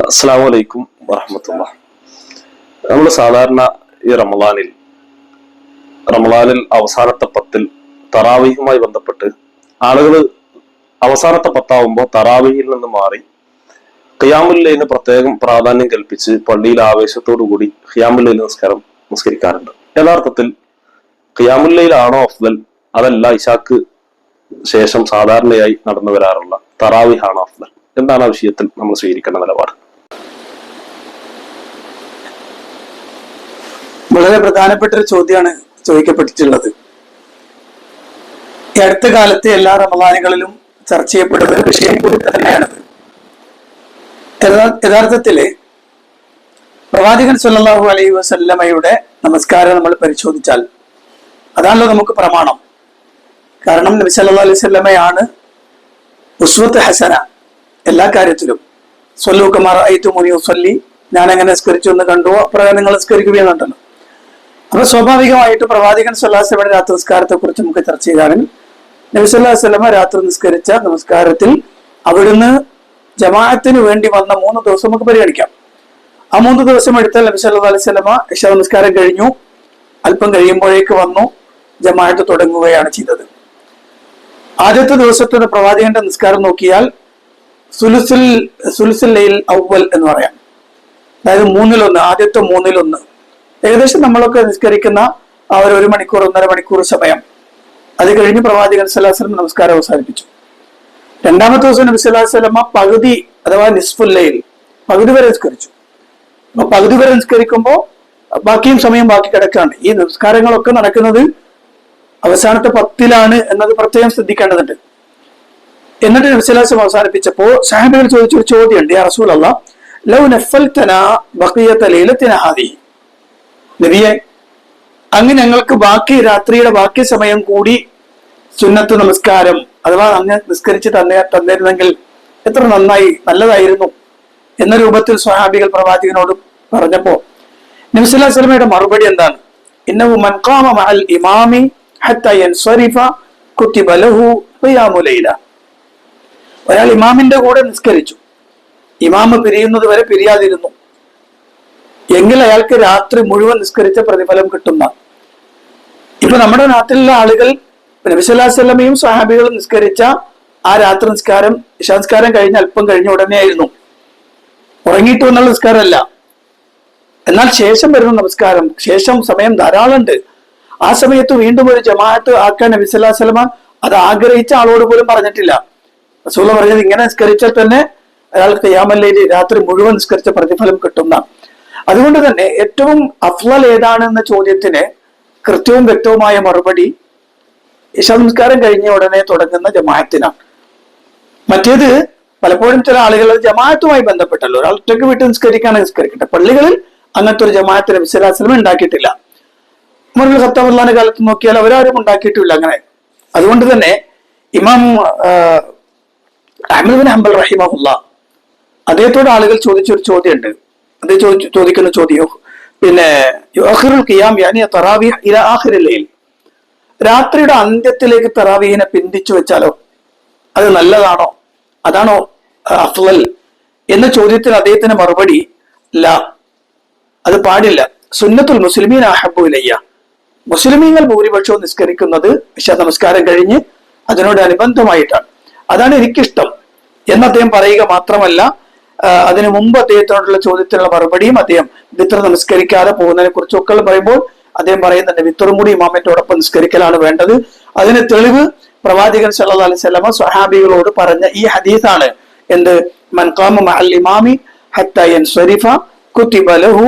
അസ്സാം വലൈക്കും വറഹമത്തുള്ള നമ്മൾ സാധാരണ ഈ റമദാനിൽ റമദാനിൽ അവസാനത്തെ പത്തിൽ തറാവിഹുമായി ബന്ധപ്പെട്ട് ആളുകൾ അവസാനത്തെ പത്താവുമ്പോൾ തറാവിഹിൽ നിന്ന് മാറി ഖിയാമുല്ലൈന് പ്രത്യേകം പ്രാധാന്യം കൽപ്പിച്ച് പള്ളിയിൽ ആവേശത്തോടു കൂടി ഖിയാമുല്ലൈൽ നിസ്കാരം നിസ്കരിക്കാറുണ്ട്. യഥാർത്ഥത്തിൽ ഖിയാമുല്ലയിലാണോ അഫ്ദൽ? അതല്ല ഇഷാക്ക് ശേഷം സാധാരണയായി നടന്നു വരാറുള്ള തറാവിഹാണോ അഫ്ദൽ? എന്താണ് ആ വിഷയത്തിൽ നമ്മൾ സ്വീകരിക്കേണ്ട നിലപാട്? വളരെ പ്രധാനപ്പെട്ട ഒരു ചോദ്യമാണ് ചോദിക്കപ്പെട്ടിട്ടുള്ളത്. ഈ അടുത്ത കാലത്തെ എല്ലാ റമദാനുകളിലും ചർച്ച ചെയ്യപ്പെടുന്ന വിഷയം കൂടി തന്നെയാണ് യഥാർത്ഥത്തിൽ പ്രവാചകൻ സല്ലാഹു അലൈഹി വസല്ലമയുടെ നമസ്കാരം നമ്മൾ പരിശോധിച്ചാൽ അതാണല്ലോ നമുക്ക് പ്രമാണം. കാരണം നബി സല്ലല്ലാഹു അലൈഹി സ്വല്ലമയാണ് ഉസ്വത്ത് ഹസന എല്ലാ കാര്യത്തിലും. സ്വല്ലൂക്കമാർ ഐത്തു മുനി ഉസല്ലി ഞാൻ എങ്ങനെ നിസ്കരിച്ചു എന്ന് കണ്ടു അപ്രകാരം നിങ്ങൾ നിസ്കരിക്കുകയെന്നുണ്ടല്ലോ അപ്പൊ സ്വാഭാവികമായിട്ട് പ്രവാചകൻ സല്ലാസ്ലമയുടെ രാത്രി നിസ്കാരത്തെ കുറിച്ച് നമുക്ക് ചർച്ച ചെയ്താണെങ്കിൽ നബി സല്ലല്ലാഹു അലൈഹി വസല്ലമ രാത്രി നിസ്കരിച്ച നമസ്കാരത്തിൽ അവിടുന്ന് ജമാഅത്തിന് വേണ്ടി വന്ന മൂന്ന് ദിവസം നമുക്ക് പരിഗണിക്കാം. ആ മൂന്ന് ദിവസം എടുത്താൽ നബി സല്ലു അലൈഹി സ്വലമ ഇഷ നമസ്കാരം കഴിഞ്ഞു. അല്പം കഴിയുമ്പോഴേക്ക് വന്നു. ജമാഅത്ത് തുടങ്ങുകയാണ് ചെയ്തത്. ആദ്യത്തെ ദിവസത്തെ പ്രവാചകന്റെ നിസ്കാരം നോക്കിയാൽ സുലുസുൽ സുലുസുല്ലയിൽ ഔവൽ എന്ന് പറയാം. അതായത് മൂന്നിലൊന്ന് ആദ്യത്തെ മൂന്നിലൊന്ന്. ഏകദേശം നമ്മളൊക്കെ നിസ്കരിക്കുന്ന ആ ഒരു ഒരു മണിക്കൂർ ഒന്നര മണിക്കൂർ സമയം. അത് കഴിഞ്ഞ് പ്രവാചകൻ സല്ലാസ്ലം നമസ്കാരം അവസാനിപ്പിച്ചു. രണ്ടാമത്തെ ദിവസം നബി സല്ലാസ്ലമ പകുതി അഥവാ നിസ്ഫുല്ലയിൽ പകുതി വരെ നിസ്കരിച്ചു. അപ്പൊ പകുതി വരെ നിസ്കരിക്കുമ്പോൾ ബാക്കിയും സമയം ബാക്കി കിടക്കാണ് ഈ നിസ്കാരങ്ങളൊക്കെ നടക്കുന്നത് അവസാനത്തെ പത്തിലാണ് എന്നത് പ്രത്യേകം ശ്രദ്ധിക്കേണ്ടതുണ്ട്. എന്നിട്ട് നബ്സലാസം അവസാനിപ്പിച്ചപ്പോ സാഹിബികൾ ചോദിച്ചൊരു ചോദ്യമുണ്ട് യാ റസൂൽ ലൗ നഫൽതന ബഖിയത ലൈലത്തിന ഹാദി? നബിയെ അങ്ങ് ഞങ്ങൾക്ക് ബാക്കി രാത്രിയുടെ ബാക്കി സമയം കൂടി സുന്നത്ത് നമസ്കാരം അഥവാ അങ്ങ് നിസ്കരിച്ച് തന്നെ തന്നിരുന്നെങ്കിൽ എത്ര നന്നായി നല്ലതായിരുന്നു എന്ന രൂപത്തിൽ സ്വഹാബികൾ പ്രവാചകനോട് പറഞ്ഞപ്പോ നബിസ്വല്ലാ സ്വലമയുടെ മറുപടി എന്താണ്? ഇന്നവു മൻകാമ മഅൽ ഇമാമി ഒരാൾ ഇമാമിന്റെ കൂടെ നിസ്കരിച്ചു. ഇമാമ് പിരിയുന്നത് വരെ പിരിയാതിരുന്നു. എങ്കിൽ അയാൾക്ക് രാത്രി മുഴുവൻ നിസ്കരിച്ച പ്രതിഫലം കിട്ടുന്ന. ഇപ്പൊ നമ്മുടെ നാട്ടിലുള്ള ആളുകൾ നബിസ്വല്ലാസ്വല്ലമയും സ്വഹാബികളും നിസ്കരിച്ച ആ രാത്രി നിസ്കാരം ഇഷാസ്കാരം കഴിഞ്ഞ അല്പം കഴിഞ്ഞ ഉടനെ ആയിരുന്നു. ഉറങ്ങിയിട്ട് വന്നുള്ള നിസ്കാരമല്ല. എന്നാൽ ശേഷം വരുന്ന നമസ്കാരം ശേഷം സമയം ധാരാളമുണ്ട് ആ സമയത്ത് വീണ്ടും ഒരു ജമാഅത്ത് ആക്കാൻ നബി സല്ലല്ലാഹു അലൈഹി വസല്ലമ അത് ആഗ്രഹിച്ച ആളോട് പോലും പറഞ്ഞിട്ടില്ല. റസൂല പറഞ്ഞത് ഇങ്ങനെ നിസ്കരിച്ചാൽ തന്നെ അയാൾക്ക് യാമല്ലയിൽ രാത്രി മുഴുവൻ നിസ്കരിച്ച പ്രതിഫലം കിട്ടുന്ന. അതുകൊണ്ട് തന്നെ ഏറ്റവും അഫ്ലൽ ഏതാണെന്ന ചോദ്യത്തിന് കൃത്യവും വ്യക്തവുമായ മറുപടി ഇശാ നമസ്കാരം കഴിഞ്ഞ ഉടനെ തുടങ്ങുന്ന ജമാഅത്തിനാണ്. മറ്റേത് പലപ്പോഴും ചില ആളുകൾ ജമാഅത്തുമായി ബന്ധപ്പെട്ടല്ലോ. ഒരാൾ ഒറ്റയ്ക്ക് വീട്ടിൽ നിസ്കരിക്കുകയാണെങ്കിൽ നിസ്കരിക്കട്ടെ പള്ളികളിൽ അങ്ങനത്തെ ഒരു ജമാഅത്തിന് വിശ്വാസം ഉണ്ടാക്കിയിട്ടില്ല. ഉമറുൽ ഖത്താബുല്ലാന്റെ കാലത്ത് നോക്കിയാൽ അവരാരും ഉണ്ടാക്കിയിട്ടില്ല അങ്ങനെ. അതുകൊണ്ട് തന്നെ ഇമാം അഹമ്മദ് ബിൻ ഹംബൽ റഹിമഹുല്ല അദ്ദേഹത്തോട് ആളുകൾ ചോദിച്ചൊരു ചോദ്യമുണ്ട്. അദ്ദേഹം ചോദിച്ചു ചോദിക്കുന്ന ചോദ്യം. പിന്നെ ഖിയാം തറാവീഹ് രാത്രിയുടെ അന്ത്യത്തിലേക്ക് തറാവീഹിനെ പിന്തിച്ചു വെച്ചാലോ? അത് നല്ലതാണോ? അതാണോ അഫ്ലൽ എന്ന ചോദ്യത്തിന് അദ്ദേഹത്തിന് മറുപടി ല. അത് പാടില്ല. സുന്നത്തുൽ മുസ്ലിമീൻ അഹബുലയ്യ മുസ്ലിമീങ്ങൾ ഭൂരിപക്ഷവും നിസ്കരിക്കുന്നത് ഇശ നമസ്കാരം കഴിഞ്ഞ് അതിനോട് അനുബന്ധമായിട്ടാണ് അതാണ് എനിക്കിഷ്ടം. എന്ന് അദ്ദേഹം പറയുക മാത്രമല്ല അതിനു മുമ്പ് അദ്ദേഹത്തിനോടുള്ള ചോദ്യത്തിനുള്ള മറുപടിയും അദ്ദേഹം വിത്ര നമസ്കരിക്കാതെ പോകുന്നതിനെ കുറിച്ചൊക്കെ പറയുമ്പോൾ അദ്ദേഹം പറയുന്നുണ്ട് വിത്തറും കൂടി ഇമാമറ്റോടൊപ്പം നിസ്കരിക്കലാണ് വേണ്ടത്. അതിന് തെളിവ് പ്രവാചകൻ സല്ലാ അലൈഹി വസല്ലമ സ്വഹാബികളോട് പറഞ്ഞ ഈ ഹദീസാണ്. എന്ത്? ഇമാമി സ്വരിഫ ലഹു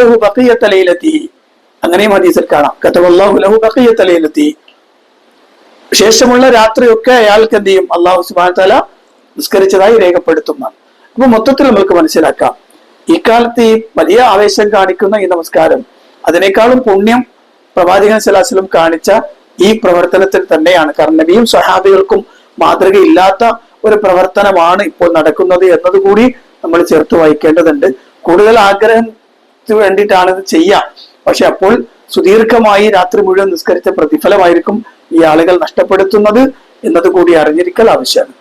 ലഹു അങ്ങനെയും ഹദീസിൽ കാണാം. ലഹു ശേഷമുള്ള രാത്രിയൊക്കെ അയാൾക്ക് എന്ത് ചെയ്യും? അള്ളാഹു സുബാൻ തല നിസ്കരിച്ചതായി രേഖപ്പെടുത്തുന്നു. അപ്പൊ മൊത്തത്തിൽ നമുക്ക് മനസ്സിലാക്കാം. ഇക്കാലത്ത് ഈ വലിയ ആവേശം കാണിക്കുന്ന ഈ നമസ്കാരം അതിനേക്കാളും പുണ്യം പ്രവാചകൻ സലാസ്ലം കാണിച്ച ഈ പ്രവർത്തനത്തിൽ തന്നെയാണ്. കാരണം നബിയും സഹാബികൾക്കും മാതൃകയില്ലാത്ത ഒരു പ്രവർത്തനമാണ് ഇപ്പോൾ നടക്കുന്നത് എന്നതുകൂടി നമ്മൾ ചേർത്ത് വായിക്കേണ്ടതുണ്ട്. കൂടുതൽ ആഗ്രഹത്തിന് വേണ്ടിയിട്ടാണ് ഇത് ചെയ്യാം. പക്ഷെ അപ്പോൾ സുദീർഘമായി രാത്രി മുഴുവൻ നിസ്കരിച്ച പ്രതിഫലമായിരിക്കും ഈ ആളുകൾ നഷ്ടപ്പെടുത്തുന്നത് എന്നതുകൂടി അറിഞ്ഞിരിക്കൽ ആവശ്യമാണ്.